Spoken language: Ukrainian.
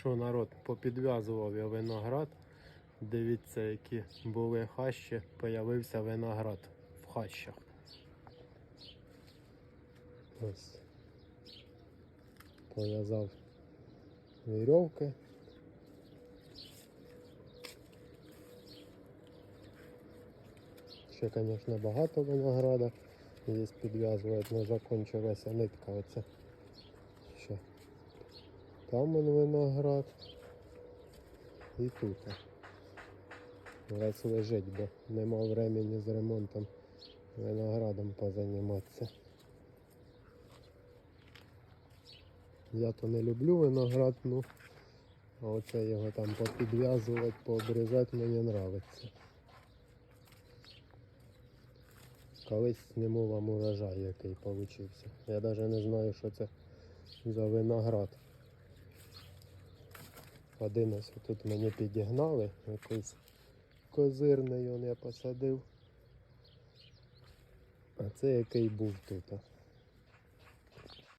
Що народ, попідв'язував я виноград. Дивіться, які були хащі, появився виноград в хащах. Ось. Пов'язав вірьовки. Ще, звісно, багато винограда. Є підв'язувати, але закончилася нитка оця. Там он виноград. І тут. Весь лежить, бо нема времени з ремонтом виноградом позаніматися. Я то не люблю виноград, ну а оце його там попідв'язувати, пообрізати мені подобається. Колись зніму вам урожай, який получився. Я навіть не знаю, що це за виноград. Один ось тут мені підігнали, якийсь козирний он я посадив. А це який був тут.